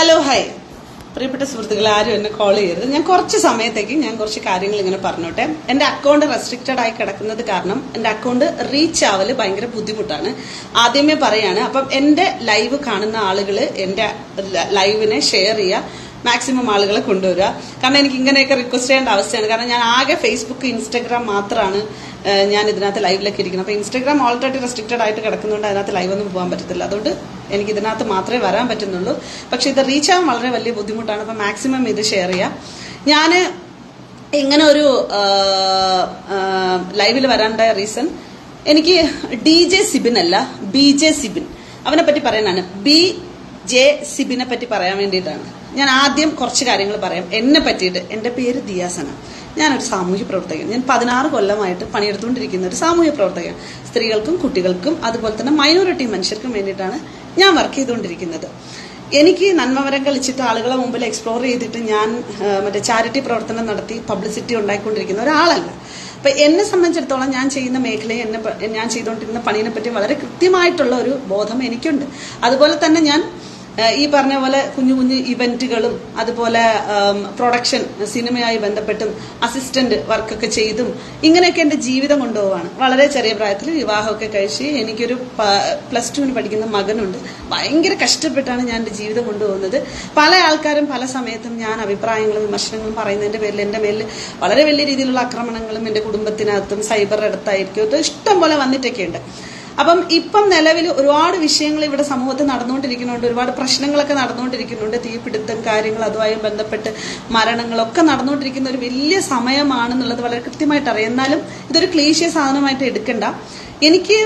Hello hi പ്രിയപ്പെട്ട സുഹൃത്തുക്കൾ ആരും എന്നെ കോൾ ചെയ്യരുത്. ഞാൻ കുറച്ച് സമയത്തേക്ക് ഞാൻ കുറച്ച് കാര്യങ്ങൾ ഇങ്ങനെ പറഞ്ഞോട്ടെ. എന്റെ അക്കൗണ്ട് റെസ്ട്രിക്റ്റഡ് ആയി കിടക്കുന്നത് കാരണം എന്റെ അക്കൗണ്ട് റീച്ച് ആവൽ ഭയങ്കര ബുദ്ധിമുട്ടാണ്. ആദ്യമേ പറയാണ് അപ്പം എന്റെ ലൈവ് കാണുന്ന ആളുകൾ എന്റെ ലൈവിനെ ഷെയർ ചെയ്യുക മാക്സിമം ആളുകളെ കൊണ്ടുവരിക. കാരണം എനിക്ക് ഇങ്ങനെയൊക്കെ റിക്വസ്റ്റ് ചെയ്യേണ്ട അവസ്ഥയാണ്. കാരണം ഞാൻ ആകെ ഫേസ്ബുക്ക് ഇൻസ്റ്റാഗ്രാം മാത്രമാണ് ഞാൻ ഇതിനകത്ത് ലൈവിലൊക്കെ ഇരിക്കുന്നത്. അപ്പോൾ ഇൻസ്റ്റാഗ്രാം ഓൾറെഡി റെസ്ട്രിക്റ്റഡ് ആയിട്ട് കിടക്കുന്നതുകൊണ്ട് അതിനകത്ത് ലൈവ് ഒന്നും പോകാൻ പറ്റത്തില്ല. അതുകൊണ്ട് എനിക്ക് ഇതിനകത്ത് മാത്രമേ വരാൻ പറ്റുന്നുള്ളൂ. പക്ഷേ ഇത് റീച്ച് ആവാൻ വളരെ വലിയ ബുദ്ധിമുട്ടാണ്. അപ്പോൾ മാക്സിമം ഇത് ഷെയർ ചെയ്യാം. ഞാൻ ഇങ്ങനെ ഒരു ലൈവിൽ വരാനുണ്ടായ റീസൺ എനിക്ക് ഡി ജെ സിബിൻ അല്ല ബി ജെ സിബിൻ അവനെ പറ്റി പറയാനാണ് ബി ജെ സിബിനെ പറ്റി പറയാൻ വേണ്ടിയിട്ടാണ്. ഞാൻ ആദ്യം കുറച്ച് കാര്യങ്ങൾ പറയാം. എന്നെ പറ്റിയിട്ട് എന്റെ പേര് ദിയാസന ഞാനൊരു സാമൂഹ്യ പ്രവർത്തകൻ. ഞാൻ പതിനാറ് കൊല്ലമായിട്ട് പണിയെടുത്തുകൊണ്ടിരിക്കുന്ന ഒരു സാമൂഹ്യ പ്രവർത്തകൻ. സ്ത്രീകൾക്കും കുട്ടികൾക്കും അതുപോലെ തന്നെ മൈനോറിറ്റി മനുഷ്യർക്കും വേണ്ടിയിട്ടാണ് ഞാൻ വർക്ക് ചെയ്തുകൊണ്ടിരിക്കുന്നത്. എനിക്ക് നന്മവരം കളിച്ചിട്ട് ആളുകളെ മുമ്പിൽ എക്സ്പ്ലോർ ചെയ്തിട്ട് ഞാൻ മറ്റേ ചാരിറ്റി പ്രവർത്തനം നടത്തി പബ്ലിസിറ്റി ഉണ്ടായിക്കൊണ്ടിരിക്കുന്ന ഒരാളല്ല. അപ്പൊ എന്നെ സംബന്ധിച്ചിടത്തോളം ഞാൻ ചെയ്യുന്ന മേഖലയെ എന്നെ ഞാൻ ചെയ്തുകൊണ്ടിരുന്ന പണിയെ പറ്റി വളരെ കൃത്യമായിട്ടുള്ള ഒരു ബോധം എനിക്കുണ്ട്. അതുപോലെ തന്നെ ഞാൻ ഈ പറഞ്ഞ പോലെ കുഞ്ഞു കുഞ്ഞു ഇവന്റുകളും അതുപോലെ പ്രൊഡക്ഷൻ സിനിമയായി ബന്ധപ്പെട്ടും അസിസ്റ്റന്റ് വർക്കൊക്കെ ചെയ്തും ഇങ്ങനെയൊക്കെ എന്റെ ജീവിതം കൊണ്ടുപോവാണ്. വളരെ ചെറിയ പ്രായത്തിൽ വിവാഹമൊക്കെ കഴിച്ച് എനിക്കൊരു പ്ലസ് ടുവിന് പഠിക്കുന്ന മകനുണ്ട്. ഭയങ്കര കഷ്ടപ്പെട്ടാണ് ഞാൻ എന്റെ ജീവിതം കൊണ്ടുപോകുന്നത്. പല ആൾക്കാരും പല സമയത്തും ഞാൻ അഭിപ്രായങ്ങളും വിമർശനങ്ങളും പറയുന്നതിന്റെ പേരിൽ എന്റെ മേലിൽ വളരെ വലിയ രീതിയിലുള്ള ആക്രമണങ്ങളും എന്റെ കുടുംബത്തിനകത്തും ഇത് ഇഷ്ടം പോലെ വന്നിട്ടൊക്കെ ഉണ്ട് അപ്പം ഇപ്പം നിലവിൽ ഒരുപാട് വിഷയങ്ങൾ ഇവിടെ സമൂഹത്തിൽ നടന്നുകൊണ്ടിരിക്കുന്നുണ്ട്. ഒരുപാട് പ്രശ്നങ്ങളൊക്കെ നടന്നുകൊണ്ടിരിക്കുന്നുണ്ട്. തീപിടുത്തം കാര്യങ്ങൾ അതുമായി ബന്ധപ്പെട്ട് മരണങ്ങളൊക്കെ നടന്നുകൊണ്ടിരിക്കുന്ന ഒരു വലിയ സമയമാണെന്നുള്ളത് വളരെ കൃത്യമായിട്ട് അറിയാം. എന്നാലും ഇതൊരു ക്ലീശിയ സാധനമായിട്ട് എടുക്കണ്ട. എനിക്ക്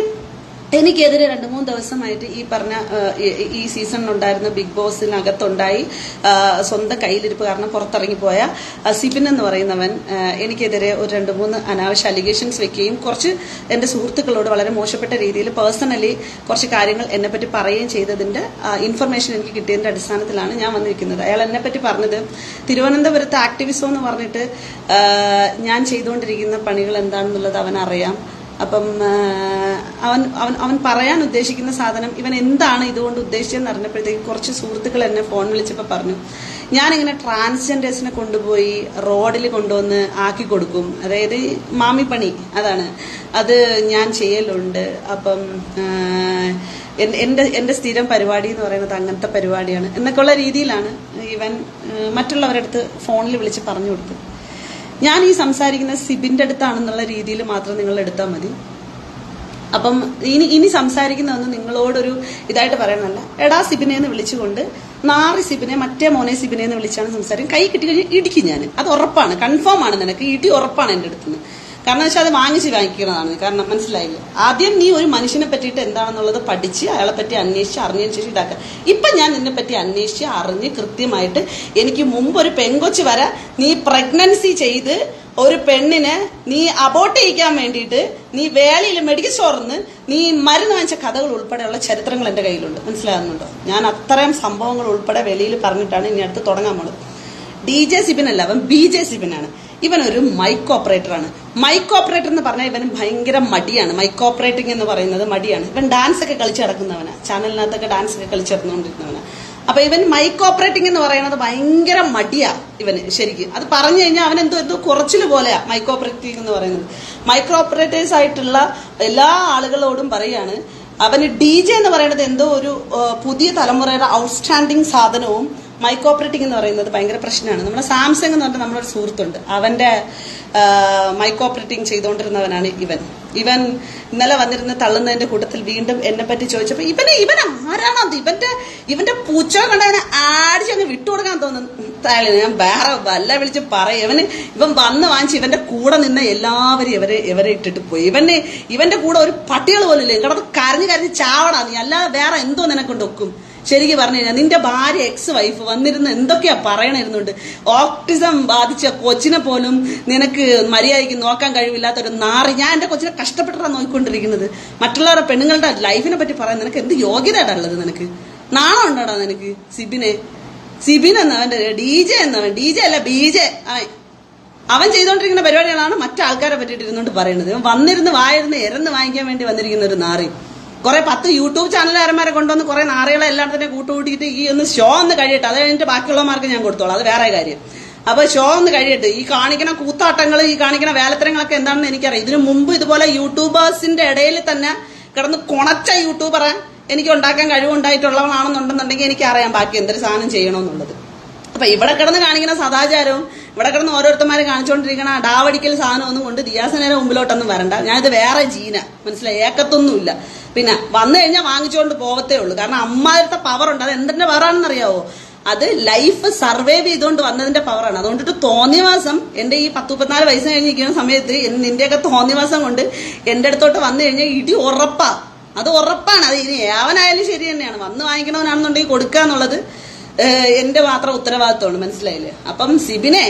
എനിക്കെതിരെ രണ്ട് മൂന്ന് ദിവസമായിട്ട് ഈ പറഞ്ഞ ഈ- സീസണിലുണ്ടായിരുന്ന ബിഗ് ബോസിനകത്തുണ്ടായി സ്വന്തം കയ്യിലിരിപ്പ് കാരണം പുറത്തിറങ്ങി പോയ സിബിൻ എന്ന് പറയുന്നവൻ എനിക്കെതിരെ ഒരു രണ്ട് മൂന്ന് അനാവശ്യ അലിഗേഷൻസ് വെക്കുകയും കുറച്ച് എന്റെ സുഹൃത്തുക്കളോട് വളരെ മോശപ്പെട്ട രീതിയിൽ പേഴ്സണലി കുറച്ച് കാര്യങ്ങൾ എന്നെപ്പറ്റി പറയുകയും ചെയ്തതിന്റെ ഇൻഫർമേഷൻ എനിക്ക് കിട്ടിയതിന്റെ അടിസ്ഥാനത്തിലാണ് ഞാൻ വന്നിരിക്കുന്നത്. അയാൾ എന്നെപ്പറ്റി പറഞ്ഞത് തിരുവനന്തപുരത്ത് ആക്ടിവിസം എന്ന് പറഞ്ഞിട്ട് ഞാൻ ചെയ്തുകൊണ്ടിരിക്കുന്ന പണികൾ എന്താണെന്നുള്ളത് അവൻ അറിയാം അപ്പം അവൻ അവൻ അവൻ പറയാൻ ഉദ്ദേശിക്കുന്ന സാധനം ഇവൻ എന്താണ് ഇതുകൊണ്ട് ഉദ്ദേശിച്ചതെന്ന് അറിഞ്ഞപ്പോഴത്തേക്ക് കുറച്ച് സുഹൃത്തുക്കൾ എന്നെ ഫോൺ വിളിച്ചപ്പോൾ പറഞ്ഞു ഞാനിങ്ങനെ ട്രാൻസ്ജെൻഡേഴ്സിനെ കൊണ്ടുപോയി റോഡിൽ കൊണ്ടുവന്ന് ആക്കി കൊടുക്കും. അതായത് മാമി പണി അതാണ്. അത് ഞാൻ ചെയ്യലുണ്ട്. അപ്പം എന്റെ എന്റെ സ്ഥിരം പരിപാടി എന്ന് പറയുന്നത് അങ്ങനത്തെ പരിപാടിയാണ്. എന്നൊക്കെയുള്ള രീതിയിലാണ് ഇവൻ മറ്റുള്ളവരടുത്ത് ഫോണിൽ വിളിച്ച് പറഞ്ഞു കൊടുത്തത്. ഞാൻ ഈ സംസാരിക്കുന്ന സിബിന്റെ അടുത്താണെന്നുള്ള രീതിയിൽ മാത്രം നിങ്ങൾ എടുത്താൽ മതി. അപ്പം ഇനി ഇനി സംസാരിക്കുന്നതൊന്നും നിങ്ങളോടൊരു ഇതായിട്ട് പറയണമല്ല. എടാ സിബിനെ എന്ന് വിളിച്ചുകൊണ്ട് നാറി സിബിനെ മറ്റേ മോനെ സിബിനെ എന്ന് വിളിച്ചാണ് സംസാരിക്കും കൈ കിട്ടി കഴിഞ്ഞാൽ ഇടിക്കും ഞാൻ അത് ഉറപ്പാണ്. കൺഫേം ആണ് നിനക്ക്. ഇടി ഉറപ്പാണ് എന്റെ അടുത്ത് നിന്ന് കാരണം വെച്ചാൽ അത് വാങ്ങിച്ച് വാങ്ങിക്കുന്നതാണ് കാരണം മനസ്സിലായില്ല? ആദ്യം നീ ഒരു മനുഷ്യനെ പറ്റിയിട്ട് എന്താണെന്നുള്ളത് പഠിച്ച് അയാളെ പറ്റി അന്വേഷിച്ച് അറിഞ്ഞതിന് ശേഷം ഇതാക്കുക ഇപ്പൊ ഞാൻ നിന്നെ പറ്റി അന്വേഷിച്ച് അറിഞ്ഞ് കൃത്യമായിട്ട് എനിക്ക് മുമ്പ് ഒരു പെങ്കൊച്ച് വരെ നീ പ്രഗ്നൻസി ചെയ്ത് ഒരു പെണ്ണിനെ നീ അബോട്ട് ചെയ്യിക്കാൻ വേണ്ടിയിട്ട് നീ വേളയിൽ മെഡിക്കൽ സ്റ്റോറിന്ന് നീ മരുന്ന് വാങ്ങിച്ച കഥകൾ ഉൾപ്പെടെയുള്ള ചരിത്രങ്ങൾ എന്റെ കയ്യിലുണ്ട്. മനസ്സിലാകുന്നുണ്ടോ? ഞാൻ അത്രയും സംഭവങ്ങൾ ഉൾപ്പെടെ വെളിയിൽ പറഞ്ഞിട്ടാണ് ഇനി അടുത്ത് തുടങ്ങാൻ പോണത്. ഡി ജെ സിബിനല്ല അവൻ ബി ജെ സിബിനാണ്. ഇവൻ ഒരു മൈക്ക് ഓപ്പറേറ്ററാണ് മൈക്ക് ഓപ്പറേറ്റർ എന്ന് പറഞ്ഞാൽ ഇവൻ ഭയങ്കര മടിയാണ്. മൈക്ക് ഓപ്പറേറ്റിംഗ് എന്ന് പറയുന്നത് മടിയാണ്. ഇവൻ ഡാൻസ് ഒക്കെ കളിച്ച് നടക്കുന്നവനാ. ചാനലിനകത്തൊക്കെ ഡാൻസ് ഒക്കെ കളിച്ച് നടന്നുകൊണ്ടിരിക്കുന്നവനാ അപ്പൊ ഇവൻ മൈക്ക് ഓപ്പറേറ്റിംഗ് എന്ന് പറയുന്നത് ഭയങ്കര മടിയാ ഇവന് ശരിക്കും. അത് പറഞ്ഞു കഴിഞ്ഞാൽ അവൻ എന്തോ എന്തോ കുറച്ചിൽ പോലെയാ മൈക്ക് ഓപ്പറേറ്റിംഗ് എന്ന് പറയുന്നത്. മൈക്രോ ഓപ്പറേറ്റേഴ്സ് ആയിട്ടുള്ള എല്ലാ ആളുകളോടും പറയാണ് അവന് ഡി ജെ എന്ന് പറയുന്നത് എന്തോ ഒരു പുതിയ തലമുറയുടെ ഔട്ട്സ്റ്റാൻഡിങ് സാധനവും മൈക്ക് ഓപ്പറേറ്റിംഗ് എന്ന് പറയുന്നത് ഭയങ്കര പ്രശ്നമാണ്. നമ്മുടെ സാംസങ് എന്ന് പറഞ്ഞാൽ നമ്മളൊരു സുഹൃത്തുണ്ട്. അവന്റെ മൈക്ക് ഓപ്പറേറ്റിംഗ് ചെയ്തുകൊണ്ടിരുന്നവനാണ് ഇവൻ. ഇവൻ ഇന്നലെ വന്നിരുന്ന് തള്ളുന്നതിന്റെ കൂട്ടത്തിൽ വീണ്ടും എന്നെ പറ്റി ചോദിച്ചപ്പോ ഇവന് ഇവൻ ആരാണോ ഇവന്റെ ഇവന്റെ പൂച്ച കണ്ടവനെ ആടിച്ചങ്ങ് വിട്ടുകൊടുക്കാൻ തോന്നുന്നു. താഴെ ഞാൻ വേറെ വല്ല വിളിച്ച് പറയും. ഇവന് ഇവൻ വന്ന് വാങ്ങിച്ച് ഇവന്റെ കൂടെ നിന്ന് എല്ലാവരും ഇവരെ ഇവരെ ഇട്ടിട്ട് പോയി. ഇവന് ഇവന്റെ കൂടെ ഒരു പട്ടികൾ പോലും ഇല്ല. കിടന്ന് കരഞ്ഞ് കരഞ്ഞ് ചാവണ നീ. അല്ലാതെ വേറെ എന്തോ നിനക്കൊണ്ട് ഒക്കും ശരിക്കും പറഞ്ഞു കഴിഞ്ഞാൽ നിന്റെ ഭാര്യ എക്സ് വൈഫ് വന്നിരുന്ന് എന്തൊക്കെയാ പറയണിരുന്നുണ്ട് ഓക്ടിസം ബാധിച്ച കൊച്ചിനെ പോലും നിനക്ക് മര്യാദയ്ക്ക് നോക്കാൻ കഴിവില്ലാത്ത ഒരു നാറി ഞാൻ എന്റെ കൊച്ചിനെ കഷ്ടപ്പെട്ടാണ് നോക്കിക്കൊണ്ടിരിക്കുന്നത് മറ്റുള്ളവരുടെ പെണ്ണുങ്ങളുടെ ലൈഫിനെ പറ്റി പറയാൻ നിനക്ക് എന്ത് യോഗ്യതയാടാ ഉള്ളത് നിനക്ക്? നാണം ഉണ്ടോടാ നിനക്ക്? സിബിനെ? സിബിൻ എന്നവന്റെ ഡി ജെ എന്നവൻ ഡി ജെ അല്ല ബി ജെ. അവൻ ചെയ്തുകൊണ്ടിരിക്കുന്ന പരിപാടികളാണ് മറ്റാൾക്കാരെ പറ്റിയിട്ട് ഇരുന്നുകൊണ്ട് പറയുന്നത് വന്നിരുന്ന് വായിരുന്ന് ഇരന്ന് വാങ്ങിക്കാൻ വേണ്ടി വന്നിരിക്കുന്ന ഒരു നാറി. കുറെ പത്ത് യൂട്യൂബ് ചാനലുകാരന്മാരെ കൊണ്ടുവന്ന് കുറെ നാറികളെ എല്ലാത്തിനെ കൂട്ടുകൂട്ടിയിട്ട് ഈ ഒന്ന് ഷോ ഒന്ന് കഴിയട്ടെ. അത് കഴിഞ്ഞിട്ട് ബാക്കിയുള്ളവർക്ക് ഞാൻ കൊടുത്തോളാം. അത് വേറെ കാര്യം. അപ്പൊ ഷോ ഒന്ന് കഴിയട്ടെ. ഈ കാണിക്കണ കൂത്താട്ടങ്ങൾ ഈ കാണിക്കണ വേലത്തരങ്ങളൊക്കെ എന്താണെന്ന് എനിക്കറിയാം. ഇതിനു മുമ്പ് ഇതുപോലെ യൂട്യൂബേഴ്സിന്റെ ഇടയിൽ തന്നെ കിടന്ന് കൊണച്ച യൂട്യൂബറെ എനിക്ക് ഉണ്ടാക്കാൻ കഴിവുണ്ടായിട്ടുള്ളവളാണെന്നുണ്ടെന്നുണ്ടെങ്കിൽ എനിക്ക് അറിയാം ബാക്കി എന്തൊരു സാധനം ചെയ്യണമെന്നുള്ളത്. അപ്പൊ ഇവിടെ കിടന്ന് കാണിക്കുന്ന സദാചാരവും ഇവിടെ കിടന്ന് ഓരോരുത്തന്മാർ കാണിച്ചുകൊണ്ടിരിക്കണ ഡാവടിക്കൽ സാധനം ഒന്നും കൊണ്ട് ദിയാസനേരെ മുമ്പിലോട്ടൊന്നും വരണ്ട. ഞാനിത് വേറെ ജീന. മനസ്സിലായി? ഏക്കത്തൊന്നുമില്ല. പിന്നെ വന്നു കഴിഞ്ഞാൽ വാങ്ങിച്ചുകൊണ്ട് പോകത്തേ ഉള്ളൂ. കാരണം അമ്മാരത്തെ പവർ ഉണ്ട്. അത് എന്തിന്റെ പവറാണെന്ന് അറിയാവോ? അത് ലൈഫ് സർവൈവ് ചെയ്തുകൊണ്ട് വന്നതിന്റെ പവറാണ് അതുകൊണ്ടിട്ട് തോന്നിയവാസം എന്റെ ഈ പത്ത് മുപ്പത്തിനാല് വയസ്സ് കഴിഞ്ഞിരിക്കുന്ന സമയത്ത് നിന്റെയൊക്കെ തോന്നിയവാസം കൊണ്ട് എന്റെ അടുത്തോട്ട് വന്നു കഴിഞ്ഞാൽ ഇടി ഉറപ്പാ. അത് ഉറപ്പാണ്. അത് ഇനി ഏവനായാലും ശരി തന്നെയാണ്. വന്ന് വാങ്ങിക്കണവനാണെന്നുണ്ടെങ്കിൽ കൊടുക്കുക എന്നുള്ളത് എന്റെ മാത്രം ഉത്തരവാദിത്വമാണ്. മനസ്സിലായില്ലേ? അപ്പം സിബിനെ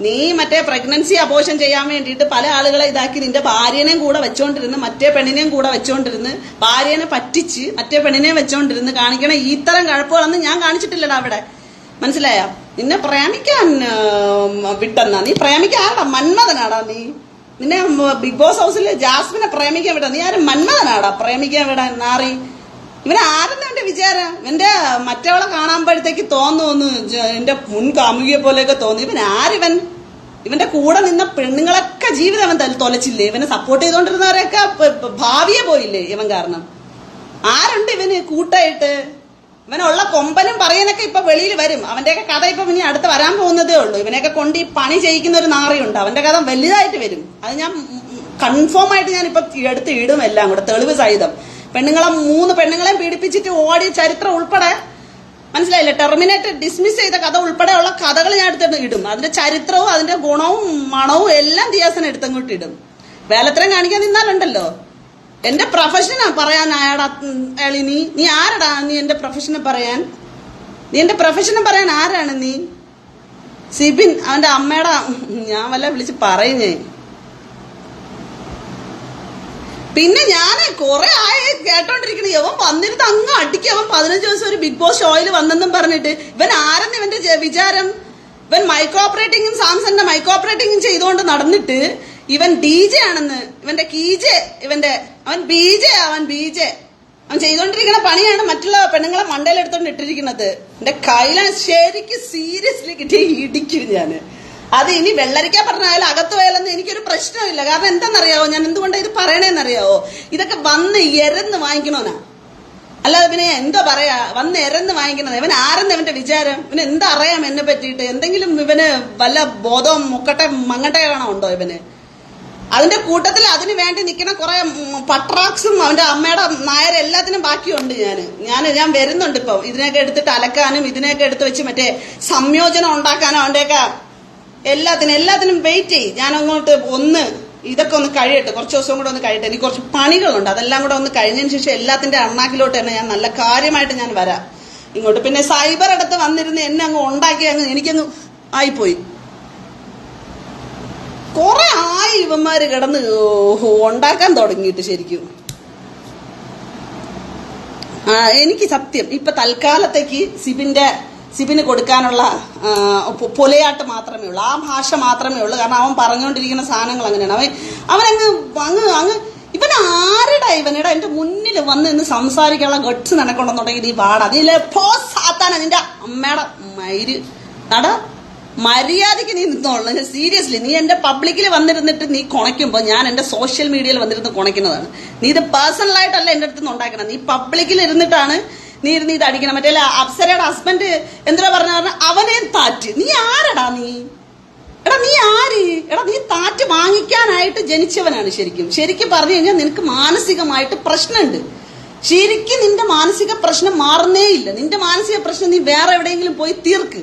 നീ മറ്റേ പ്രഗ്നൻസി അബോഷൻ ചെയ്യാൻ വേണ്ടിയിട്ട് പല ആളുകളെ ഇതാക്കി നിന്റെ ഭാര്യനെയും കൂടെ വെച്ചോണ്ടിരുന്ന് മറ്റേ പെണ്ണിനെയും കൂടെ വെച്ചോണ്ടിരുന്ന് ഭാര്യനെ പറ്റിച്ച് മറ്റേ പെണ്ണിനെയും വെച്ചോണ്ടിരുന്ന് കാണിക്കണ ഇത്തരം കഴപ്പുകളൊന്നും ഞാൻ കാണിച്ചിട്ടില്ലടാ അവിടെ. മനസ്സിലായ? നിന്നെ പ്രേമിക്കാൻ വിട്ടെന്നാ. നീ പ്രേമിക്കാൻ മന്മഥനാടാ നീ. നിന്നെ ബിഗ് ബോസ് ഹൗസിൽ ജാസ്മിനെ പ്രേമിക്കാൻ വിടാ നീ ആരും മന്മഥനാടാ? പ്രേമിക്കാൻ വിടാൻ നാറി. ഇവനെ ആരെന്ന എന്റെ വിചാരം? ഇവന്റെ മറ്റവളെ കാണാമ്പോഴത്തേക്ക് തോന്നുന്നു. എന്റെ മുൻ കാമുകിയെ പോലെയൊക്കെ തോന്നി ഇവൻ ആരിവൻ ഇവന്റെ കൂടെ നിന്ന പെണ്ണുങ്ങളൊക്കെ ജീവിതം അവൻ തല- തൊലച്ചില്ലേ? ഇവനെ സപ്പോർട്ട് ചെയ്തോണ്ടിരുന്നവരൊക്കെ ഭാവിയെ പോയില്ലേ ഇവൻ കാരണം? ആരുണ്ട് ഇവന് കൂട്ടായിട്ട്? ഇവനുള്ള കൊമ്പനും പറയാനൊക്കെ ഇപ്പൊ വെളിയിൽ വരും. അവന്റെയൊക്കെ കഥ ഇപ്പൊ ഇനി അടുത്ത് വരാൻ പോകുന്നതേ ഉള്ളൂ. ഇവനെയൊക്കെ കൊണ്ട് ഈ പണി ചെയ്യിക്കുന്ന ഒരു നാറിയുണ്ട്. അവന്റെ കഥ വലുതായിട്ട് വരും. അത് ഞാൻ കൺഫേം ആയിട്ട് ഞാൻ ഇപ്പൊ എടുത്ത് ഇടും എല്ലാം കൂടെ. തെളിവ് സഹിതം. പെണ്ണുങ്ങളെ മൂന്ന് പെണ്ണുങ്ങളെ പീഡിപ്പിച്ചിട്ട് ഓടിയ ചരിത്രം ഉൾപ്പെടെ മനസ്സിലായില്ലേ? ടെർമിനേറ്റ് ഡിസ്മിസ് ചെയ്ത കഥ ഉൾപ്പെടെയുള്ള കഥകൾ ഞാൻ എടുത്തിട്ട് ഇടും. അതിന്റെ ചരിത്രവും അതിന്റെ ഗുണവും മണവും എല്ലാം ദിയാസന എടുത്തങ്ങോട്ട് ഇടും. വേലത്തരം കാണിക്കാൻ നിന്നാലുണ്ടല്ലോ. എന്റെ പ്രൊഫഷനാ പറയാൻ അയാടാ അയാളി നീ. നീ ആരടാ നീ എന്റെ പ്രൊഫഷനെ പറയാൻ? നീ എന്റെ പ്രൊഫഷനെ പറയാൻ ആരാണ് നീ? സിബിൻ അവന്റെ അമ്മയുടെ ഞാൻ വല്ല വിളിച്ച് പറയും ഞാൻ. പിന്നെ ഞാൻ കുറെ ആയി കേട്ടോണ്ടിരിക്കണ. ഇവൻ വന്നിരുന്ന് അങ്ങ് അടിക്ക്. അവൻ പതിനഞ്ച് ദിവസം ഒരു ബിഗ് ബോസ് ഷോയിൽ വന്നെന്നും പറഞ്ഞിട്ട്. ഇവൻ ആരെന്ന് ഇവന്റെ വിചാരം? ഇവൻ മൈക്രോ ഓപ്പറേറ്റിംഗും സാംസങ്ങിന്റെ മൈക്രോ ഓപ്പറേറ്റിംഗും ചെയ്തുകൊണ്ട് നടന്നിട്ട് ഇവൻ ഡി ജെ ആണെന്ന് ഇവന്റെ കീജെ ഇവന്റെ അവൻ ബി ജെ അവൻ ബി ജെ അവൻ ചെയ്തുകൊണ്ടിരിക്കുന്ന പണിയാണ് മറ്റുള്ള പെണ്ണുങ്ങളെ മണ്ടയിൽ എടുത്തോണ്ട് ഇട്ടിരിക്കുന്നത്. എന്റെ കയ്യിലാണ് ശരിക്കും സീരിയസ്ലി കിട്ടിയ ഇടിക്കും ഞാൻ. അത് ഇനി വെള്ളരിക്ക പറഞ്ഞാൽ അകത്ത് പോയാലൊന്നും എനിക്കൊരു പ്രശ്നമില്ല. കാരണം എന്താണെന്നറിയാവോ? ഞാൻ എന്തുകൊണ്ടാണ് ഇത് പറയണേന്നറിയാവോ? ഇതൊക്കെ വന്ന് എരന്ന് വാങ്ങിക്കണോനാ. അല്ലാതെ പിന്നെ എന്താ പറയാ? വന്ന് എരന്ന് വാങ്ങിക്കണത് ഇവൻ ആരെന്ന് ഇവന്റെ വിചാരം? ഇവന് എന്താ അറിയാം എന്നെ പറ്റിയിട്ട്? എന്തെങ്കിലും ഇവന് വല്ല ബോധവും മുക്കട്ടെ മങ്ങട്ടെ കാണോ ഉണ്ടോ ഇവന്? അതിന്റെ കൂട്ടത്തിൽ അതിന് വേണ്ടി നിൽക്കുന്ന കുറെ പട്രാക്സും അവന്റെ അമ്മയുടെ നായർ എല്ലാത്തിനും ബാക്കിയുണ്ട് ഞാൻ ഞാൻ ഞാൻ വരുന്നുണ്ട് ഇപ്പം. ഇതിനെയൊക്കെ എടുത്തിട്ട് അലക്കാനും ഇതിനെയൊക്കെ എടുത്ത് വെച്ച് മറ്റേ സംയോജനം ഉണ്ടാക്കാനും അവന്റെയൊക്കെ എല്ലാത്തിനും എല്ലാത്തിനും വെയിറ്റ് ചെയ്യും. ഞാൻ അങ്ങോട്ട് ഒന്ന് ഇതൊക്കെ ഒന്ന് കഴിയട്ടെ. കുറച്ച് ദിവസം കൂടെ ഒന്ന് കഴിയട്ടെ. എനിക്ക് കുറച്ച് പണികളുണ്ട്. അതെല്ലാം കൂടെ ഒന്ന് കഴിഞ്ഞതിന് ശേഷം എല്ലാത്തിന്റെ അണ്ണാക്കിലോട്ട് തന്നെ ഞാൻ നല്ല കാര്യമായിട്ട് ഞാൻ വരാം. ഇങ്ങോട്ട് പിന്നെ സൈബർ അടുത്ത് വന്നിരുന്ന് എന്നെ അങ്ങ് ഉണ്ടാക്കി അങ്ങ് എനിക്കങ്ങ് ആയിപ്പോയി. കുറെ ആയി ഇവന്മാര് കിടന്ന് ഉണ്ടാക്കാൻ തുടങ്ങിയിട്ട് ശരിക്കും. ആ, എനിക്ക് സത്യം ഇപ്പൊ തൽക്കാലത്തേക്ക് സിബിന്റെ സിബിന് കൊടുക്കാനുള്ള പൊലയാട്ട് മാത്രമേ ഉള്ളൂ. ആ ഭാഷ മാത്രമേ ഉള്ളൂ. കാരണം അവൻ പറഞ്ഞുകൊണ്ടിരിക്കുന്ന സാധനങ്ങൾ അങ്ങനെയാണ്. അവൻ അവനങ്ങ് അങ്ങ് അങ്ങ് ഇവൻ ആരുടെ ഇവനെടാ? എന്റെ മുന്നിൽ വന്ന് ഇന്ന് സംസാരിക്കാനുള്ള ഗട്സ് നനക്കൊണ്ടെന്നുണ്ടെങ്കിൽ നീ പാടാ അതിലെ പോ സാത്താന നിന്റെ അമ്മയുടെ മയിര്. നട. മര്യാദയ്ക്ക് നീ നിന്നോളൂ. ഞാൻ സീരിയസ്ലി നീ എന്റെ പബ്ലിക്കിൽ വന്നിരുന്നിട്ട് നീ കുണയ്ക്കുമ്പോൾ ഞാൻ എന്റെ സോഷ്യൽ മീഡിയയിൽ വന്നിരുന്ന് കുണയ്ക്കുന്നതാണ്. നീ ഇത് പേഴ്സണലായിട്ടല്ല എന്റെ അടുത്ത് നിന്ന് ഉണ്ടാക്കണം നീ പബ്ലിക്കിൽ ഇരുന്നിട്ടാണ് നീ ഇരുന്ന് ഇത് അടിക്കണം. മറ്റേ അപ്സരയുടെ ഹസ്ബൻഡ് എന്തിനാ പറഞ്ഞ അവനെയും താറ്റ്. നീ ആരടാ നീ? എടാ നീ ആര്? എടാ നീ താറ്റ് വാങ്ങിക്കാനായിട്ട് ജനിച്ചവനാണ് ശരിക്കും. ശരിക്കും പറഞ്ഞു കഴിഞ്ഞാൽ നിനക്ക് മാനസികമായിട്ട് പ്രശ്നമുണ്ട്. ശരിക്കും നിന്റെ മാനസിക പ്രശ്നം മാറുന്നേ ഇല്ല. നിന്റെ മാനസിക പ്രശ്നം നീ വേറെ എവിടെയെങ്കിലും പോയി തീർക്ക്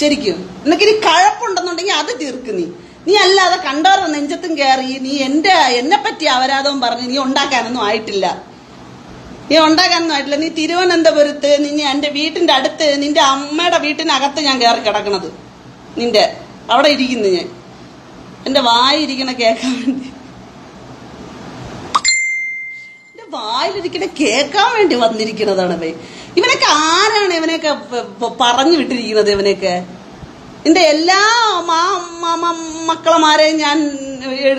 ശരിക്കും. നിനക്ക് ഇനി കഴപ്പുണ്ടെന്നുണ്ടെങ്കിൽ അത് തീർക്ക് നീ. നീ അല്ലാതെ കണ്ടവരുടെ നെഞ്ചത്തും കയറി നീ എന്റെ എന്നെ പറ്റി അപരാധവും പറഞ്ഞ് നീ ഉണ്ടാക്കാനൊന്നും ആയിട്ടില്ല. നീ ഉണ്ടാക്കാനൊന്നും ആയിട്ടില്ല. നീ തിരുവനന്തപുരത്ത് നിന്നെ എന്റെ വീട്ടിന്റെ അടുത്ത് നിന്റെ അമ്മയുടെ വീട്ടിനകത്ത് ഞാൻ കയറി കിടക്കണത്. നിന്റെ അവിടെ ഇരിക്കുന്നു ഞാൻ. എന്റെ വായിരിക്കണ കേക്കാൻ വേണ്ടി. എന്റെ വായിലിരിക്കണ കേക്കാൻ വേണ്ടി വന്നിരിക്കുന്നതാണ് ഭയ ഇവനൊക്കെ ആരാണ് പ- പറഞ്ഞു വിട്ടിരിക്കുന്നത് ഇവനൊക്കെ എന്റെ എല്ലാ മക്കളമാരെയും ഞാൻ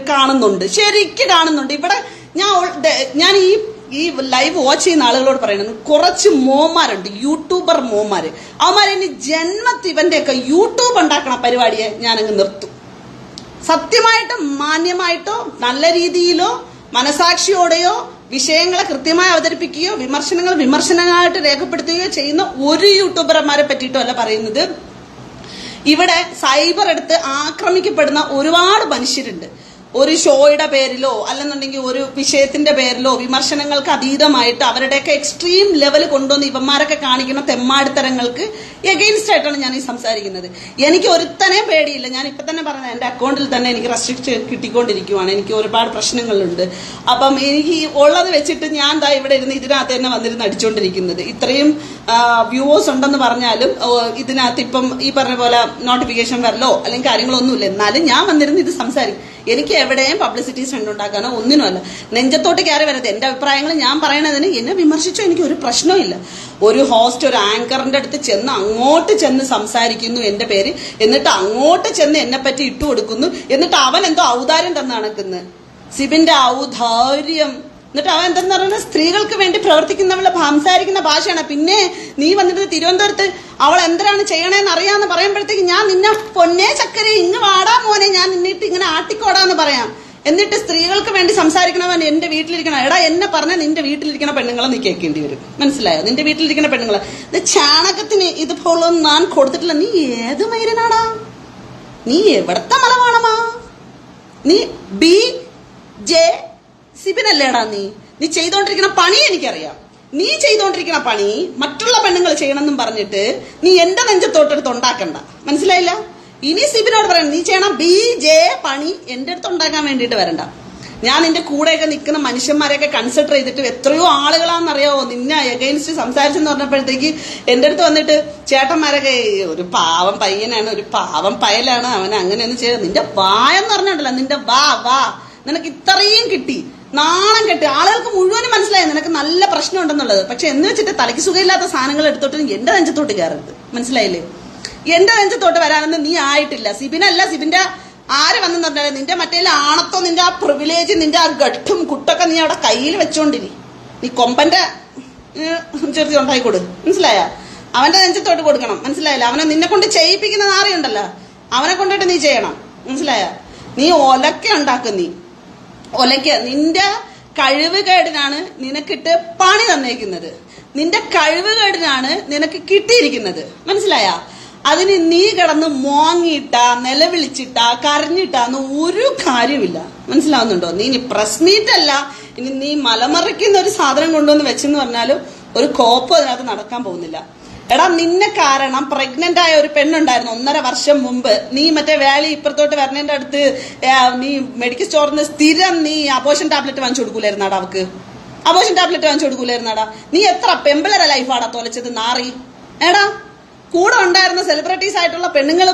കാണുന്നുണ്ട്. ശരിക്കും കാണുന്നുണ്ട്. ഇവിടെ ഞാൻ ഞാൻ ഈ ഈ ലൈവ് വാച്ച് ചെയ്യുന്ന ആളുകളോട് പറയുന്നത് കുറച്ച് മോമാരുണ്ട് യൂട്യൂബർ മോമാര് അവന്മാർ ഇനി ജന്മത്തിവന്റെ ഒക്കെ യൂട്യൂബ് ഉണ്ടാക്കണ പരിപാടിയെ ഞാനങ്ങ് നിർത്തും. സത്യമായിട്ടും മാന്യമായിട്ടോ നല്ല രീതിയിലോ മനസാക്ഷിയോടെയോ വിഷയങ്ങളെ കൃത്യമായി അവതരിപ്പിക്കുകയോ വിമർശനങ്ങൾ വിമർശനങ്ങളായിട്ട് രേഖപ്പെടുത്തുകയോ ചെയ്യുന്ന ഒരു യൂട്യൂബർമാരെ പറ്റിയിട്ടോ അല്ല പറയുന്നത്. ഇവിടെ സൈബർ എടുത്ത് ആക്രമിക്കപ്പെടുന്ന ഒരുപാട് മനുഷ്യരുണ്ട്. ഒരു ഷോയുടെ പേരിലോ അല്ലെന്നുണ്ടെങ്കിൽ ഒരു വിഷയത്തിന്റെ പേരിലോ വിമർശനങ്ങൾക്ക് അതീതമായിട്ട് അവരുടെയൊക്കെ എക്സ്ട്രീം ലെവൽ കൊണ്ടുവന്ന് ഇവന്മാരൊക്കെ കാണിക്കുന്ന തെമ്മാടിത്തരങ്ങൾക്ക് എഗെയിൻസ്റ്റ് ആയിട്ടാണ് ഞാൻ ഈ സംസാരിക്കുന്നത്. എനിക്ക് ഒരുത്തനെയും പേടിയില്ല. ഞാൻ ഇപ്പൊ തന്നെ പറഞ്ഞ എന്റെ അക്കൗണ്ടിൽ തന്നെ എനിക്ക് റെസ്ട്രിക്ഷൻ കിട്ടിക്കൊണ്ടിരിക്കുവാണ്. എനിക്ക് ഒരുപാട് പ്രശ്നങ്ങളുണ്ട്. അപ്പം എനിക്ക് ഉള്ളത് വെച്ചിട്ട് ഞാൻ ദാ ഇവിടെ ഇരുന്ന് ഇതിനകത്ത് തന്നെ വന്നിരുന്ന് അടിച്ചുകൊണ്ടിരിക്കുന്നത് ഇത്രയും വ്യൂവേഴ്സ് ഉണ്ടെന്ന് പറഞ്ഞാലും ഇതിനകത്ത് ഇപ്പം ഈ പറഞ്ഞ പോലെ നോട്ടിഫിക്കേഷൻ വരലോ അല്ലെങ്കിൽ കാര്യങ്ങളൊന്നുമില്ല. എന്നാലും ഞാൻ വന്നിരുന്ന് ഇത് സംസാരിക്കും. എനിക്ക് എവിടെയും പബ്ലിസിറ്റി സ്റ്റണ്ട് ഉണ്ടാക്കാനോ ഒന്നിനുമല്ല നെഞ്ചത്തോട്ട് കയറി വരരുത്. എന്റെ അഭിപ്രായങ്ങൾ ഞാൻ പറയണതിന് എന്നെ വിമർശിച്ചോ എനിക്ക് ഒരു പ്രശ്നമില്ല ഒരു ഹോസ്റ്റ് ഒരു ആങ്കറിന്റെ അടുത്ത് ചെന്ന് അങ്ങോട്ട് ചെന്ന് സംസാരിക്കുന്നു എന്റെ പേര്. എന്നിട്ട് അങ്ങോട്ട് ചെന്ന് എന്നെ പറ്റി ഇട്ടു കൊടുക്കുന്നു എന്നിട്ട് അവൻ എന്തോ ഔദാര്യം തന്നെ നടക്കുന്നത് സിബിന്റെ ഔദാര്യം എന്നിട്ട് അവൻ എന്തെന്ന് പറയുന്നത് സ്ത്രീകൾക്ക് വേണ്ടി പ്രവർത്തിക്കുന്നവളെ സംസാരിക്കുന്ന ഭാഷയാണ്. പിന്നെ നീ വന്നിട്ട് തിരുവനന്തപുരത്ത് അവൾ എന്തിനാണ് ചെയ്യണേന്ന് അറിയാന്ന് പറയുമ്പോഴത്തേക്ക് ഞാൻ നിന്നെ പൊന്നേ ചക്കരെ ഇങ്ങ് വാടാ മോനെ ഞാൻ നിന്നിട്ട് ഇങ്ങനെ ആട്ടിക്കോടാന്ന് പറയാം. എന്നിട്ട് സ്ത്രീകൾക്ക് വേണ്ടി സംസാരിക്കണവൻ എന്റെ വീട്ടിലിരിക്കണം എടാ എന്നെ പറഞ്ഞാൽ നിന്റെ വീട്ടിലിരിക്കണ പെണ്ണുങ്ങളെ നീ കേൾക്കേണ്ടി വരും. മനസ്സിലായോ? നിന്റെ വീട്ടിലിരിക്കണ പെണ്ണുങ്ങളെ. ഇത് ചാണകത്തിന് ഇതുപോലൊന്നും ഞാൻ കൊടുത്തിട്ടില്ല. നീ ഏത് മൈരനാടാ? നീ എവിടത്തെ മലവാണമാ നീ ബി ജെ സിബിനല്ലേടാ നീ? നീ ചെയ്തോണ്ടിരിക്കുന്ന പണി എനിക്കറിയാം. നീ ചെയ്തോണ്ടിരിക്കുന്ന പണി മറ്റുള്ള പെണ്ണുങ്ങൾ ചെയ്യണമെന്നും പറഞ്ഞിട്ട് നീ എന്റെ നെഞ്ചത്തോട്ടെടുത്ത് ഉണ്ടാക്കണ്ട. മനസ്സിലായില്ല? ഇനി സിബിനോട് പറയണം നീ ചെയ്യണം ബി ജെ പണി എന്റെ അടുത്ത് ഉണ്ടാക്കാൻ വേണ്ടിയിട്ട് വരണ്ട. ഞാൻ നിന്റെ കൂടെയൊക്കെ നിൽക്കുന്ന മനുഷ്യന്മാരെയൊക്കെ കൺസിഡർ ചെയ്തിട്ട് എത്രയോ ആളുകളാണെന്നറിയാവോ? നിന്നെ എഗൈൻസ്റ്റ് സംസാരിച്ചെന്ന് പറഞ്ഞപ്പോഴത്തേക്ക് എന്റെ അടുത്ത് വന്നിട്ട് ചേട്ടന്മാരൊക്കെ "ഏയ്, ഒരു പാവം പയ്യനാണ് ഒരു പാവം പയലാണ് അവൻ അങ്ങനെയൊന്നും ചെയ്ത് നിന്റെ വായെന്ന് പറഞ്ഞിട്ടുണ്ടല്ലോ നിന്റെ വാ വാ. നിനക്ക് ഇത്രയും കിട്ടി. നാണം കെട്ട്. ആളുകൾക്ക് മുഴുവനും മനസ്സിലായി? നിനക്ക് നല്ല പ്രശ്നം ഉണ്ടെന്നുള്ളത് പക്ഷെ എന്ന് വെച്ചിട്ട് തലയ്ക്ക് സുഖമില്ലാത്ത സാധനങ്ങൾ എടുത്തോട്ട് എന്റെ നെഞ്ചത്തോട്ട് കയറരുത്. മനസ്സിലായില്ലേ? എന്റെ നെഞ്ചത്തോട്ട് വരാനൊന്നും നീ ആയിട്ടില്ല. സിബിനല്ല സിബിന്റെ ആര് വന്നെന്ന് പറഞ്ഞാൽ നിന്റെ മറ്റേ ആണത്തോ നിന്റെ ആ പ്രിവിലേജ് നിന്റെ ആ ഗട്ടും കുട്ടൊക്കെ നീ അവിടെ കയ്യിൽ വെച്ചോണ്ടിരി. നീ കൊമ്പന്റെ ചെറുതി ഉണ്ടായിക്കൊടു കൊടു. മനസ്സിലായ? അവന്റെ നെഞ്ചത്തോട്ട് കൊടുക്കണം. മനസ്സിലായില്ല? അവനെ നിന്നെ കൊണ്ട് ചെയ്യിപ്പിക്കുന്ന നാറിയുണ്ടല്ലോ. അവനെ കൊണ്ടിട്ട് നീ ചെയ്യണം. മനസ്സിലായ? നീ ഒലക്കെ ഉണ്ടാക്കും നീ. ഒലയ്ക്ക നിന്റെ കഴിവുകേടിനാണ് നിനക്കിട്ട് പണി തന്നേക്കുന്നത്. നിന്റെ കഴിവുകേടിനാണ് നിനക്ക് കിട്ടിയിരിക്കുന്നത്. മനസ്സിലായ? അതിന് നീ കിടന്ന് മോങ്ങിയിട്ട നിലവിളിച്ചിട്ട കരഞ്ഞിട്ടാന്ന് ഒരു കാര്യമില്ല മനസ്സിലാവുന്നുണ്ടോ? നീ ഇനി പ്രശ്നീറ്റല്ല. ഇനി നീ മലമറിക്കുന്ന ഒരു സാധനം കൊണ്ടുവന്ന് വെച്ചെന്ന് പറഞ്ഞാലും ഒരു കോപ്പ് അതിനകത്ത് നടക്കാൻ പോകുന്നില്ല. എടാ നിന്നെ കാരണം പ്രഗ്നന്റ് ആയ ഒരു പെണ്ണുണ്ടായിരുന്നു ഒന്നര വർഷം മുമ്പ്. നീ മറ്റേ വേളി ഇപ്പുറത്തോട്ട് വരണേന്റെ അടുത്ത് നീ മെഡിക്കൽ സ്റ്റോറിൽ നിന്ന് സ്ഥിരം നീ അബോഷൻ ടാബ്ലറ്റ് വാങ്ങിച്ചു കൊടുക്കൂലായിരുന്നാടാ അവക്ക്. അബോഷൻ ടാബ്ലറ്റ് വാങ്ങിച്ചു കൊടുക്കൂലായിരുന്നാടാ. നീ എത്ര പെമ്പിളര ലൈഫാടാ തൊലച്ചത് നാറി. എടാ കൂടെ ഉണ്ടായിരുന്ന സെലിബ്രിറ്റീസ് ആയിട്ടുള്ള പെണ്ണുങ്ങൾ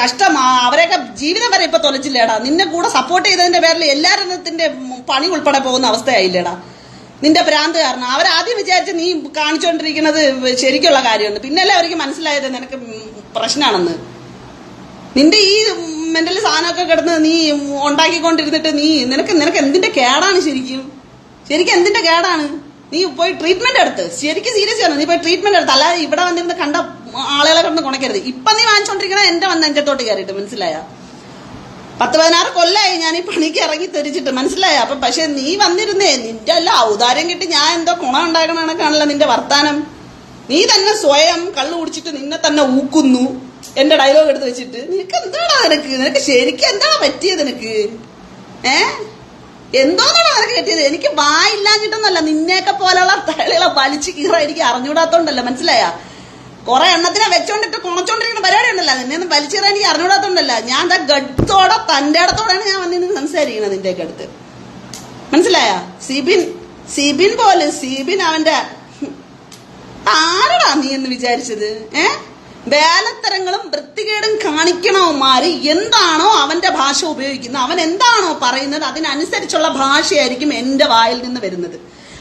കഷ്ടമാ അവരെയൊക്കെ ജീവിതം വരെ ഇപ്പൊ തൊലച്ചില്ലേടാ. നിന്നെ കൂടെ സപ്പോർട്ട് ചെയ്തതിന്റെ പേരിൽ എല്ലാരത്തിന്റെ പണി ഉൾപ്പെടെ പോകുന്ന അവസ്ഥയായില്ലേടാ. നിന്റെ ഭ്രാന്ത് കാരണം. അവരാദ്യം വിചാരിച്ച നീ കാണിച്ചുകൊണ്ടിരിക്കുന്നത് ശരിക്കുള്ള കാര്യമാണ്. പിന്നല്ലേ അവർക്ക് മനസ്സിലായത് നിനക്ക് പ്രശ്നമാണെന്ന് നിന്റെ ഈ മെന്റൽ സാധനമൊക്കെ കിടന്ന് നീ ഉണ്ടാക്കിക്കൊണ്ടിരുന്നിട്ട് നീ നിനക്ക് നിനക്ക് എന്തിന്റെ കേടാണ് ശരിക്കും? ശരിക്കും എന്തിന്റെ കേടാണ്? നീ പോയി ട്രീറ്റ്മെന്റ് എടുത്ത്. ശരിക്കും സീരിയസ് ആണ്. നീ പോയി ട്രീറ്റ്മെന്റ് എടുത്ത്. അല്ലാതെ ഇവിടെ വന്നിരുന്ന് കണ്ട ആളുകളെ കിടന്ന് കുണക്കരുത്. ഇപ്പൊ നീ വാങ്ങിച്ചോണ്ടിരിക്കണ എന്റെ വന്ന് എന്റെ തോട്ട് കയറിയിട്ട്. മനസ്സിലായ? പത്ത് പതിനാറ് കൊല്ലായി ഞാൻ ഈ പണിക്ക് ഇറങ്ങി തെരിച്ചിട്ട്. മനസ്സിലായോ? അപ്പൊ പക്ഷെ നീ വന്നിരുന്നേ നിന്റെ അല്ല ഔദാര്യം കിട്ടി. ഞാൻ എന്തോ ഗുണം ഉണ്ടാക്കണ കണക്കാണല്ലോ നിന്റെ വർത്താനം. നീ തന്നെ സ്വയം കള്ളു കുടിച്ചിട്ട് നിന്നെ തന്നെ ഊക്കുന്നു. എന്റെ ഡയലോഗ് എടുത്ത് വെച്ചിട്ട്. നിനക്ക് എന്താടാ നിനക്ക്? നിനക്ക് ശരിക്കും എന്താ പറ്റിയത് നിനക്ക്? ഏ? എന്തോന്നാണ് നിനക്ക് കിട്ടിയത് എനിക്ക് വായില്ലാഞ്ഞിട്ടൊന്നല്ല. നിന്നെയൊക്കെ പോലെയുള്ള തളികളെ വലിച്ചു കീറ എനിക്ക് അറിഞ്ഞൂടാത്തോണ്ടല്ല മനസ്സിലായ? കുറെ എണ്ണത്തിനെ വെച്ചോണ്ടിട്ട് കുണച്ചോണ്ടിരിക്കുന്ന പരിപാടി ഉണ്ടല്ലോ നിന്നെ ഒന്നും വലിച്ചേറാൻ എനിക്ക് അറിഞ്ഞൂടാത്തോണ്ടല്ല ഞാൻ എന്താ ഗഡത്തോടെ തന്റെ ഇടത്തോടെയാണ് ഞാൻ വന്നിരുന്ന് സംസാരിക്കുന്നത് നിന്റെയൊക്കെ അടുത്ത്. മനസ്സിലായ? സിബിൻ സിബിൻ പോലെ സിബിൻ അവന്റെ ആരടാ നീ എന്ന് വിചാരിച്ചത്? ഏ? വേലത്തരങ്ങളും വൃത്തികേടും കാണിക്കണവന്മാര് എന്താണോ അവന്റെ ഭാഷ ഉപയോഗിക്കുന്നത് അവൻ എന്താണോ പറയുന്നത് അതിനനുസരിച്ചുള്ള ഭാഷയായിരിക്കും എന്റെ വായിൽ നിന്ന് വരുന്നത്.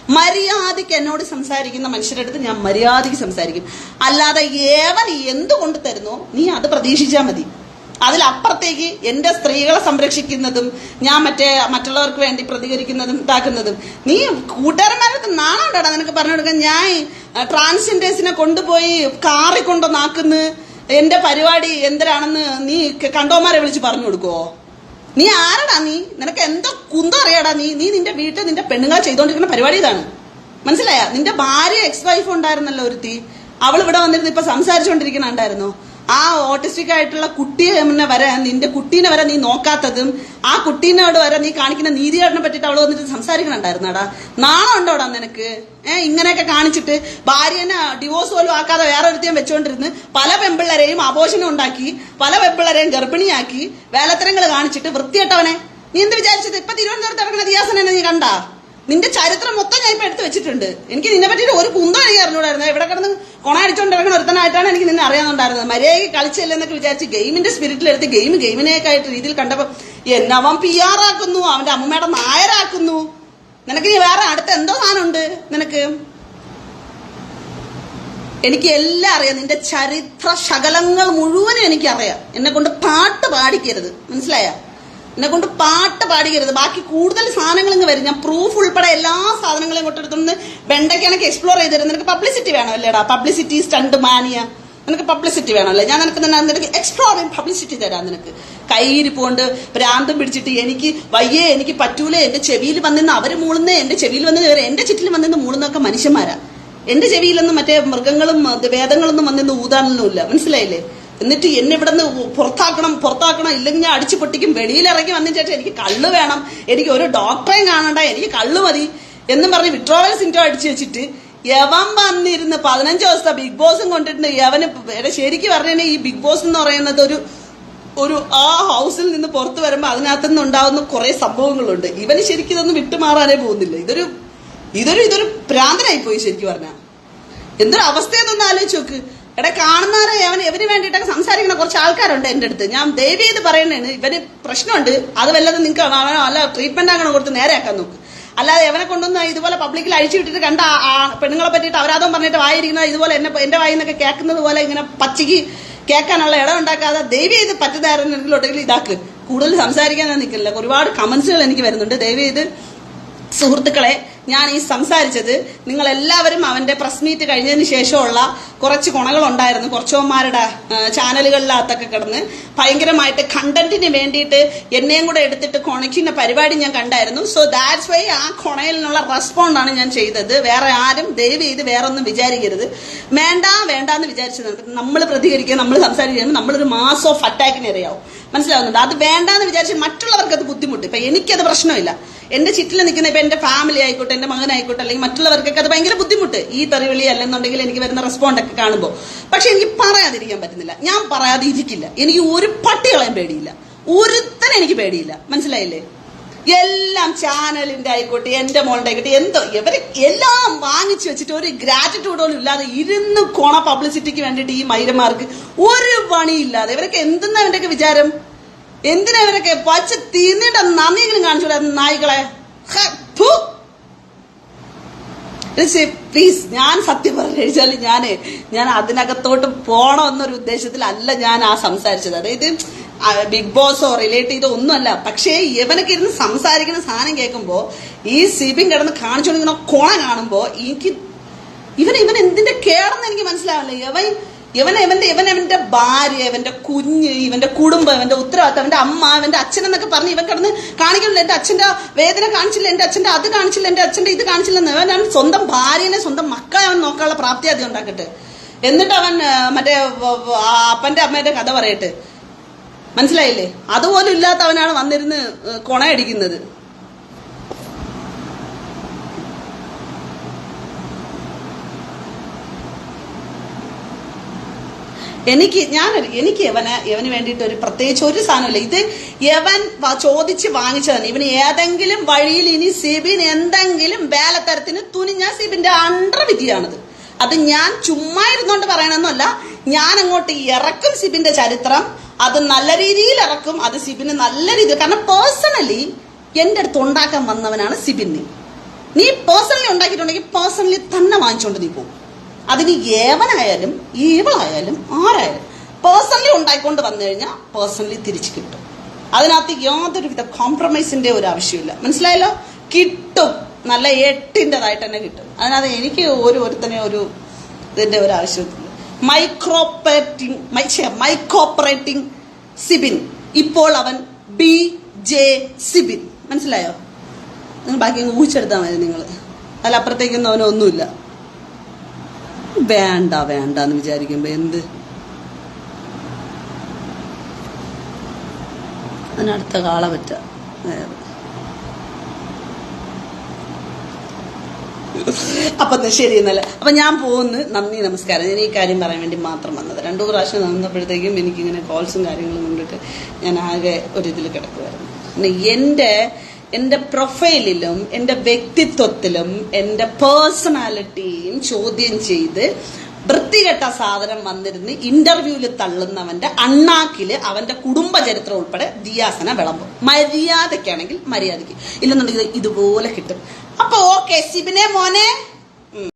മര്യാദയ്ക്ക് എന്നോട് സംസാരിക്കുന്ന മനുഷ്യരുടെ അടുത്ത് ഞാൻ മര്യാദയ്ക്ക് സംസാരിക്കും. അല്ലാതെ ഏവൻ എന്തുകൊണ്ട് തരുന്നോ നീ അത് പ്രതീക്ഷിച്ചാൽ മതി. അതിലപ്പുറത്തേക്ക് എന്റെ സ്ത്രീകളെ സംരക്ഷിക്കുന്നതും ഞാൻ മറ്റേ മറ്റുള്ളവർക്ക് വേണ്ടി പ്രതികരിക്കുന്നതും ഇതാക്കുന്നതും. നീ കൂട്ടുകാരന്മാരടുത്ത് നാണുണ്ടോടാ നിനക്ക് പറഞ്ഞു കൊടുക്കാൻ. ഞാൻ ട്രാൻസ്ജെൻഡേഴ്സിനെ കൊണ്ടുപോയി കാറി കൊണ്ടുവന്നാക്കുന്നു. എന്റെ പരിപാടി എന്തിനാണെന്ന് നീ കണ്ടോമാരെ വിളിച്ച് പറഞ്ഞു കൊടുക്കുവോ? നീ ആരടാ നീ? നിനക്ക് എന്തോ കുന്തം അറിയാടാ നീ? നീ നിന്റെ വീട്ടിൽ നിന്റെ പെണ്ണുങ്ങൾ ചെയ്തോണ്ടിരിക്കുന്ന പരിപാടി ഇതാണ്. മനസ്സിലായ? നിന്റെ ഭാര്യ എക്സ് വൈഫ് ഉണ്ടായിരുന്നല്ലോ ഒരുത്തി. അവൾ ഇവിടെ വന്നിരുന്ന് ഇപ്പൊ സംസാരിച്ചുകൊണ്ടിരിക്കണുണ്ടായിരുന്നു ആ ഓട്ടിസ്റ്റിക് ആയിട്ടുള്ള കുട്ടിയെ വരെ നിന്റെ കുട്ടീനെ വരെ നീ നോക്കാത്തതും ആ കുട്ടീനോട് വരെ നീ കാണിക്കുന്ന നീതികേടനെ പറ്റിട്ട് അവൾ വന്നിട്ട് സംസാരിക്കണുണ്ടായിരുന്നാടാ. നാണം ഉണ്ടോടാ നിനക്ക്? ഏഹ് ഇങ്ങനെയൊക്കെ കാണിച്ചിട്ട് ഭാര്യനെ ഡിവോഴ്സ് പോലും ആക്കാതെ വേറെ ഒരുത്തേം വെച്ചുകൊണ്ടിരുന്ന് പല പെമ്പിള്ളരെയും ആഘോഷണം ഉണ്ടാക്കി പല പെമ്പിള്ളരെയും ഗർഭിണിയാക്കി വേലത്തരങ്ങൾ കാണിച്ചിട്ട് വൃത്തിയിട്ടവനെ നീ എന്ത് വിചാരിച്ചത്? ഇപ്പൊ തിരുവനന്തപുരത്ത് ഇറങ്ങുന്ന ദിയാസനെ നീ കണ്ടാ? നിന്റെ ചരിത്രം മൊത്തം ഞാൻ ഇപ്പൊ എടുത്തു വെച്ചിട്ടുണ്ട്. എനിക്ക് നിന്നെ പറ്റിയിട്ട് ഒരു കുന്തം എനിക്ക് അറിഞ്ഞൂടായിരുന്നു. എവിടെ കിടന്ന് കൊണ അടിച്ചോണ്ടിറങ്ങുന്ന ഒരുത്തനായിട്ടാണ് എനിക്ക് നിന്നെ അറിയാന്നുണ്ടായിരുന്നത്. മര്യാദയ്ക്ക് കളിച്ചല്ലെന്നൊക്കെ വിചാരിച്ച് ഗെയിമിന്റെ സ്പിരിറ്റിൽ എടുത്ത് ഗെയിം ഗെയിമിനേക്കായിട്ട് രീതിയിൽ കണ്ടപ്പോ എന്നവൻ പി ആർ ആക്കുന്നു അവന്റെ അമ്മമ്മയുടെ നായരാക്കുന്നു. നിനക്ക് നീ വേറെ അടുത്ത എന്തോ സാധനമുണ്ട് നിനക്ക്? എനിക്ക് എല്ലാം അറിയാം. നിന്റെ ചരിത്ര ശകലങ്ങൾ മുഴുവനും എനിക്കറിയാം. എന്നെ കൊണ്ട് പാട്ട് പാടിക്കരുത്. മനസ്സിലായ? എന്നെ കൊണ്ട് പാട്ട് പാടിക്കരുത്. ബാക്കി കൂടുതൽ സാധനങ്ങൾ ഇങ്ങ് വരും. ഞാൻ പ്രൂഫ് ഉൾപ്പെടെ എല്ലാ സാധനങ്ങളും കൊണ്ടെടുത്തുനിന്ന് വെണ്ടയ്ക്കാണെങ്കിൽ എക്സ്പ്ലോർ ചെയ്ത് തരും നിനക്ക് പബ്ലിസിറ്റി വേണം അല്ലേടാ പബ്ലിസിറ്റി സ്റ്റണ്ട് മാനിയ നിനക്ക് പബ്ലിസിറ്റി വേണമല്ലേ? ഞാൻ നിനക്ക് തന്നെ നിനക്ക് എക്സ്പ്ലോർ പബ്ലിസിറ്റി തരാം നിനക്ക്. കയ്യിരിപ്പോണ്ട് ഭ്രാന്തം പിടിച്ചിട്ട് എനിക്ക് വയ്യേ എനിക്ക് പറ്റൂലേ എന്റെ ചെവിയിൽ വന്നിന്ന് അവർ മൂളുന്നേ എന്റെ ചെവിയിൽ വന്നിന്ന് വേറെ എന്റെ ചുറ്റിൽ വന്നിന്ന് മൂളുന്നൊക്കെ മനുഷ്യന്മാരാ. എന്റെ ചെവിയിലൊന്നും മറ്റേ മൃഗങ്ങളും വേദങ്ങളൊന്നും വന്നിന്ന് ഊതാനൊന്നുമില്ല. മനസ്സിലായില്ലേ? എന്നിട്ട് എന്നെ ഇവിടെ നിന്ന് പുറത്താക്കണം പുറത്താക്കണം ഇല്ലെങ്കിൽ ഞാൻ അടിച്ചു പൊട്ടിക്കും. വെളിയിലിറങ്ങി വന്നതിന് ശേഷം എനിക്ക് കള്ള് വേണം. എനിക്ക് ഒരു ഡോക്ടറെയും കാണണ്ട. എനിക്ക് കള്ള് മതി എന്നും പറഞ്ഞ് വിട്രോവൽ സിന്റോ അടിച്ചു വെച്ചിട്ട് യവൻ വന്നിരുന്ന് പതിനഞ്ച് ദിവസത്തെ ബിഗ് ബോസും കൊണ്ടിട്ട് യവന് ശരിക്കും പറഞ്ഞാൽ ഈ ബിഗ് ബോസ് എന്ന് പറയുന്നത് ഒരു ഒരു ആ ഹൗസിൽ നിന്ന് പുറത്തു വരുമ്പോൾ അതിനകത്ത് നിന്ന് ഉണ്ടാകുന്ന കുറെ സംഭവങ്ങളുണ്ട്. ഇവന് ശരിക്കും ഇതൊന്നും വിട്ടുമാറാനേ പോകുന്നില്ല. ഇതൊരു ഇതൊരു ഇതൊരു പ്രാന്തനായി പോയി ശരിക്കും പറഞ്ഞാൽ എന്തൊരു അവസ്ഥയെന്നൊന്ന് ആലോചിച്ച് നോക്ക്. എടാ കാണുന്നവരെ അവൻ എവന് സംസാരിക്കുന്ന കുറച്ച് ആൾക്കാരുണ്ട് എന്റെ അടുത്ത്. ഞാൻ ദയവ് ചെയ്ത് പറയണേണ് ഇവന് പ്രശ്നമുണ്ട്. അത് വല്ലതും നിങ്ങൾക്ക് അല്ല ട്രീറ്റ്മെന്റ് അങ്ങനെ കൊടുത്ത് നേരെയാക്കാൻ നോക്ക്. അല്ലാതെ എവനെ കൊണ്ടൊന്ന് ഇതുപോലെ പബ്ലിക്കിൽ അഴിച്ചു വിട്ടിട്ട് കണ്ട പെണ്ണുങ്ങളെ പറ്റിയിട്ട് അവരാതും പറഞ്ഞിട്ട് വായിരിക്കുന്നത് ഇതുപോലെ എന്നെ എന്റെ വായിൽ നിന്നൊക്കെ കേൾക്കുന്നത് പോലെ ഇങ്ങനെ പച്ചയ്ക്ക് കേൾക്കാനുള്ള ഇടം ഉണ്ടാക്കാതെ ദയവ് ചെയ്ത് പറ്റുന്നതായിരുന്നെങ്കിലോട്ടെങ്കിലും ഇതാക്ക്. കൂടുതൽ സംസാരിക്കാൻ നിൽക്കില്ല. ഒരുപാട് കമന്റ്സുകൾ എനിക്ക് വരുന്നുണ്ട്. ദയവ് ചെയ്ത് സുഹൃത്തുക്കളെ ഞാൻ ഈ സംസാരിച്ചത് നിങ്ങൾ എല്ലാവരും അവന്റെ പ്രസ് മീറ്റ് കഴിഞ്ഞതിന് ശേഷമുള്ള കുറച്ച് ഗുണങ്ങൾ ഉണ്ടായിരുന്നു കുറച്ചവന്മാരുടെ ചാനലുകളിലകത്തൊക്കെ കിടന്ന് ഭയങ്കരമായിട്ട് കണ്ടന്റിന് വേണ്ടിയിട്ട് എന്നെയും കൂടെ എടുത്തിട്ട് കൊണയ്ക്കുന്ന പരിപാടി ഞാൻ കണ്ടായിരുന്നു. സോ ദാറ്റ്സ് വൈ ആ കൊണയിൽ നിന്നുള്ള റെസ്പോണ്ടാണ് ഞാൻ ചെയ്തത്. വേറെ ആരും ദയവ് ചെയ്ത് വേറെ ഒന്നും വിചാരിക്കരുത്. വേണ്ട വേണ്ട എന്ന് വിചാരിച്ചത്. നമ്മൾ പ്രതികരിക്കുക നമ്മൾ സംസാരിക്കുമ്പോൾ നമ്മളൊരു മാസ് ഓഫ് അറ്റാക്കിന് ഇരയാവും മനസ്സിലാവുന്നുണ്ട്? അത് വേണ്ടാന്ന് വിചാരിച്ച് മറ്റുള്ളവർക്ക് അത് ബുദ്ധിമുട്ട്. ഇപ്പൊ എനിക്കത് പ്രശ്നമില്ല. എന്റെ ചുറ്റിൽ നിൽക്കുന്ന ഇപ്പൊ എന്റെ ഫാമിലി ആയിക്കോട്ടെ എന്റെ മകനായിക്കോട്ടെ അല്ലെങ്കിൽ മറ്റുള്ളവർക്കൊക്കെ അത് ഭയങ്കര ബുദ്ധിമുട്ട് ഈ തെറിവിളി അല്ലെന്നുണ്ടെങ്കിൽ എനിക്ക് വരുന്ന റെസ്പോണ്ട് ഒക്കെ കാണുമ്പോൾ പക്ഷെ എനിക്ക് പറയാതിരിക്കാൻ പറ്റുന്നില്ല. ഞാൻ പറയാതിരിക്കില്ല. എനിക്ക് ഒരു പട്ടികളെയും പേടിയില്ല. ഒരുത്തനെ എനിക്ക് പേടിയില്ല. മനസ്സിലായില്ലേ? എല്ലാം ചാനലിന്റെ ആയിക്കോട്ടെ എന്റെ മോളുടെ ആയിക്കോട്ടെ എന്തോ ഇവർ എല്ലാം വാങ്ങിച്ചു വെച്ചിട്ട് ഒരു ഗ്രാറ്റിറ്റ്യൂഡോളും ഇല്ലാതെ ഇരുന്ന് കോണ പബ്ലിസിറ്റിക്ക് വേണ്ടിയിട്ട് ഈ മൈരന്മാർക്ക് ഒരു പണിയില്ലാതെ ഇവരൊക്കെ എന്തെന്നാ ഇവന്റെയൊക്കെ വിചാരം? എന്തിനാ ഇവരൊക്കെ പച്ച തീർന്നിട്ട് നന്ദിയെങ്കിലും കാണിച്ചു നായികളെ. പ്ലീസ് ഞാൻ സത്യം പറഞ്ഞു കഴിച്ചാൽ ഞാൻ ഞാൻ അതിനകത്തോട്ട് പോണം എന്നൊരു ഉദ്ദേശത്തിലല്ല ഞാൻ ആ സംസാരിച്ചത്. അതായത് ബിഗ് ബോസോ റിലേറ്റ് ചെയ്തോ ഒന്നുമല്ല. പക്ഷേ ഇവനൊക്കെ ഇരുന്ന് സംസാരിക്കുന്ന സാധനം കേൾക്കുമ്പോൾ ഈ സിബിൻ കിടന്ന് കാണിച്ചുകൊണ്ടിരിക്കുന്ന കോണ കാണുമ്പോ എനിക്ക് ഇവൻ ഇവൻ എന്തിന്റെ കേടെന്ന് എനിക്ക് മനസ്സിലാവില്ല ഇവൻ ഇവൻ ഇവന്റെ ഇവൻ ഇവന്റെ ഭാര്യ ഇവന്റെ കുഞ്ഞ് ഇവന്റെ കുടുംബം ഇവന്റെ ഉത്തരവാദിത്തം അവന്റെ അമ്മ ഇവന്റെ അച്ഛൻ എന്നൊക്കെ പറഞ്ഞ് ഇവൻ കിടന്ന് കാണിക്കുന്നില്ല. എന്റെ അച്ഛന്റെ വേദന കാണിച്ചില്ല എന്റെ അച്ഛന്റെ അത് കാണിച്ചില്ല എന്റെ അച്ഛന്റെ ഇത് കാണിച്ചില്ലെന്ന് അവൻ സ്വന്തം ഭാര്യനെ സ്വന്തം മക്കളെ അവൻ നോക്കാനുള്ള പ്രാപ്തി ആദ്യം ഉണ്ടാക്കട്ടെ. എന്നിട്ട് അവൻ മറ്റേ അപ്പന്റെ അമ്മയുടെ കഥ പറയട്ടെ. മനസ്സിലായില്ലേ? അതുപോലും ഇല്ലാത്തവനാണ് വന്നിരുന്ന് കൊണയടിക്കുന്നത്. എനിക്ക് ഞാൻ എനിക്ക് യവന് യവന് വേണ്ടിയിട്ട് ഒരു പ്രത്യേകിച്ച് ഒരു സാധനമില്ല. ഇത് യവൻ ചോദിച്ച് വാങ്ങിച്ചതാണ്. ഇവന് ഏതെങ്കിലും വഴിയിൽ ഇനി സിബിൻ എന്തെങ്കിലും വേലത്തരത്തിന് തുനിഞ്ഞ സിബിന്റെ അണ്ടർ വിധിയാണത്. അത് ഞാൻ ചുമ്മാ ഇരുന്നോണ്ട് പറയണമെന്നല്ല ഞാൻ അങ്ങോട്ട് ഇറക്കും സിബിന്റെ ചരിത്രം. അത് നല്ല രീതിയിൽ ഇറക്കും. അത് സിബിന് നല്ല രീതിയിൽ കാരണം പേഴ്സണലി എന്റെ അടുത്ത് ഉണ്ടാക്കാൻ വന്നവനാണ് സിബിൻ നീ. നീ പേഴ്സണലി ഉണ്ടാക്കിയിട്ടുണ്ടെങ്കിൽ പേഴ്സണലി തന്നെ വാങ്ങിച്ചുകൊണ്ട് നീ പോകും. അതിന് ഏവനായാലും ഈവളായാലും ആരായാലും പേഴ്സണലി ഉണ്ടായിക്കൊണ്ട് വന്നു കഴിഞ്ഞാൽ പേഴ്സണലി തിരിച്ചു കിട്ടും. അതിനകത്ത് യാതൊരുവിധ കോംപ്രമൈസിന്റെ ഒരു ആവശ്യമില്ല മനസ്സിലായല്ലോ? കിട്ടും. നല്ല എട്ടിന്റെതായിട്ട് തന്നെ കിട്ടും. അതിനകത്ത് എനിക്ക് ഒരു ഒരുത്തനെ ഒരു ഇതിന്റെ ഒരു ആവശ്യമില്ല മൈക്രോപ്പറേറ്റിംഗ് മൈക്കോപ്പറേറ്റിംഗ് സിബിൻ. ഇപ്പോൾ അവൻ ബി ജെ സിബിൻ. മനസ്സിലായോ? നിങ്ങൾ ബാക്കി ഊഹിച്ചെടുത്താൽ മതി നിങ്ങൾ അതിലപ്പുറത്തേക്കൊന്നും അവനൊന്നുമില്ല. വേണ്ട വേണ്ട എന്ന് എന്ത്? അതിനടുത്ത കാള പറ്റ. അപ്പൊ ശരി എന്നല്ല അപ്പൊ ഞാൻ പോകുന്നു. നന്ദി നമസ്കാരം. ഞാൻ ഈ കാര്യം പറയാൻ വേണ്ടി മാത്രം വന്നത്. രണ്ടു പ്രാവശ്യം നന്നപ്പോഴത്തേക്കും എനിക്കിങ്ങനെ കോൾസും കാര്യങ്ങളും കൊണ്ടിട്ട് ഞാൻ ആകെ ഒരു ഇതിൽ കിടക്കുമായിരുന്നു എന്റെ എന്റെ പ്രൊഫൈലിലും എന്റെ വ്യക്തിത്വത്തിലും എന്റെ പേഴ്സണാലിറ്റിയും ചോദ്യം ചെയ്ത് വൃത്തികെട്ട സാധനം വന്നിരുന്ന് ഇന്റർവ്യൂവിൽ തള്ളുന്നവന്റെ അണ്ണാക്കിൽ അവന്റെ കുടുംബ ചരിത്രം ഉൾപ്പെടെ ദിയാസന വിളമ്പും. മര്യാദക്കാണെങ്കിൽ മര്യാദയ്ക്ക്. ഇല്ലെന്നുണ്ടെങ്കിൽ ഇതുപോലെ കിട്ടും. അപ്പൊ ഓക്കെ സിബിനെ മോനെ.